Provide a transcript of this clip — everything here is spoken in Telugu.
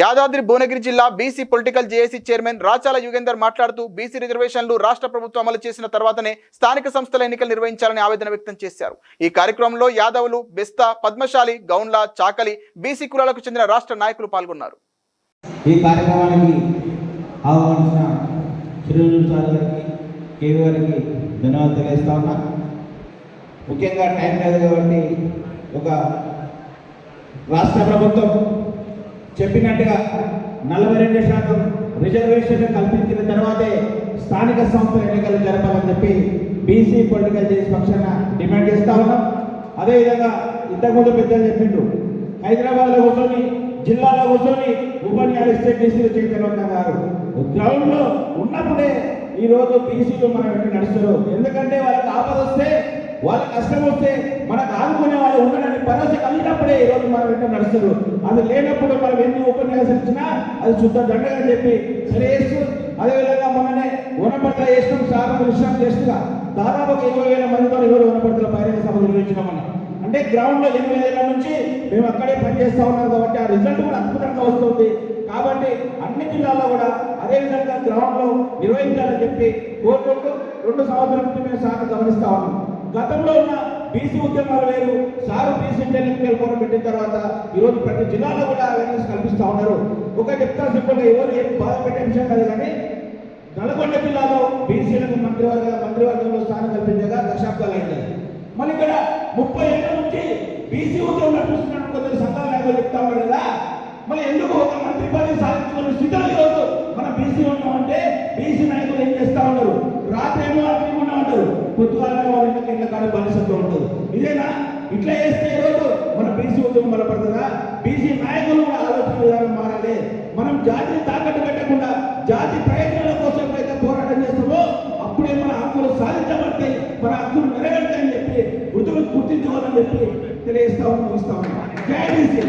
యాదాద్రి భువనగిరి జిల్లా BC political JAC chairman Rachala Yugender మాట్లాడుతూ బీసీ రిజర్వేషన్లు రాష్ట్ర ప్రభుత్వం అమలు చేసిన తర్వాతనే స్థానిక సంస్థల ఎన్నికలు నిర్వహించాలని ఆవేదన వ్యక్తం చేశారు. ఈ కార్యక్రమంలో యాదవులు బెస్తా పద్మశాలి గౌండ్ల చాకలి బీసీ కులాలకు చెందిన రాష్ట్ర నాయకులు పాల్గొన్నారు. ఈ కార్యక్రమానికి ఆహ్వానించిన ముఖ్యంగా టైం లేదు కాబట్టి ఒక రాష్ట్ర ప్రభుత్వం చెప్పినట్టుగా నలభై రెండు శాతం రిజర్వేషన్ కల్పించిన తర్వాతే స్థానిక సంస్థల ఎన్నికలు జరపాలని చెప్పి బీసీ పొలిటికల్ చేసి పక్షాన డిమాండ్ చేస్తా ఉన్నాం. అదేవిధంగా ఇంతకుముందు పెద్దలు చెప్పిండ్రు హైదరాబాద్లో కూర్చొని జిల్లాలో కూర్చొని ఉపన్యాలు ఇస్తే బీసీలు చైతన్యవంతం గారు గ్రౌండ్లో ఉన్నప్పుడే ఈరోజు బీసీలు మనం వెంట నడుస్తారు. ఎందుకంటే వాళ్ళకి ఆపద వస్తే వాళ్ళ కష్టం వస్తే మనకు ఆదుకునే భరోసా కలిగినప్పుడే ఈ రోజు మనం వెంట నడుస్తారు. అది లేనప్పుడు మనం ఎన్ని ఉపన్యాసం ఇచ్చినా అది శుద్ధ దండగా చెప్పి సరే అదే అదేవిధంగా మొన్ననే వనపడతల చేసినాం సార్ విషయం చేస్తున్నా. దాదాపు ఇరవై వేల మందితో ఈరోజు వనపడతల బహిరంగ సభ నిర్వహించినామన్నా. అంటే గ్రౌండ్లో ఎనిమిది ఏళ్ళ నుంచి మేము అక్కడే పనిచేస్తా ఉన్నాం కాబట్టి ఆ రిజల్ట్ కూడా అద్భుతంగా వస్తుంది. కాబట్టి అన్ని జిల్లాల్లో కూడా అదే విధంగా గ్రౌండ్లో నిర్వహించాలని చెప్పి కోరుకుంటూ రెండు సంవత్సరాల నుంచి మేము సార్ గమనిస్తా ఉన్నాం. గతంలో ఉన్న బీసీ ఉద్యమాలు వేరు సారు బీసీ ఇంటెలిజెన్స్ ఫోరం పెట్టిన తర్వాత ఈరోజు ప్రతి జిల్లాలో కూడా అవేర్నెస్ కల్పిస్తూ ఉన్నారు. ఒక చెప్తా సింపుల్ ఎవరు ఏం బాధ పెట్టే విషయం కాదు కానీ నల్గొండ జిల్లాలో బీసీలకు మంత్రివర్గ మంత్రివర్గంలో స్థానం కల్పించగా దశాబ్దాలు అయింది. మళ్ళీ ఇక్కడ ముప్పై ఏళ్ళ నుంచి బీసీ ఉద్యోగం నడిపిస్తున్న కొందరు సంఘాల నాయకులు చెప్తా ఉన్నారు కదా మళ్ళీ ఎందుకు ఒక మంత్రి పదవి సాధించుకున్న స్థితిలో ఈరోజు మన బీసీ ఉన్నామంటే బీసీ నాయకులు ఏం చేస్తా ఉన్నారు రాత్రి ఏమో అట్లా ఉన్నా ఉంటారు పొద్దుగాలనే వాళ్ళ ఇంటికి ఇళ్ళ కాడ బానిసత్వం ఉంటుంది ఇదేనా? ఇట్లా చేస్తే ఈరోజు మన బీసీ ఉద్యమం బలపడుతుందా? బీసీ నాయకులు కూడా ఆలోచన విధానం మారాలి. మనం జాతిని తాకట్టు పెట్టకుండా జాతి ప్రయత్నాల కోసం ఎప్పుడైతే పోరాటం చేస్తామో అప్పుడే మన హక్కులు సాధించబడతాయి మన హక్కులు నెరవేరుతాయని చెప్పి వృద్ధులు గుర్తించుకోవాలని చెప్పి తెలియజేస్తా ఉన్నాం ఇస్తా ఉన్నాం. జై బీసీ!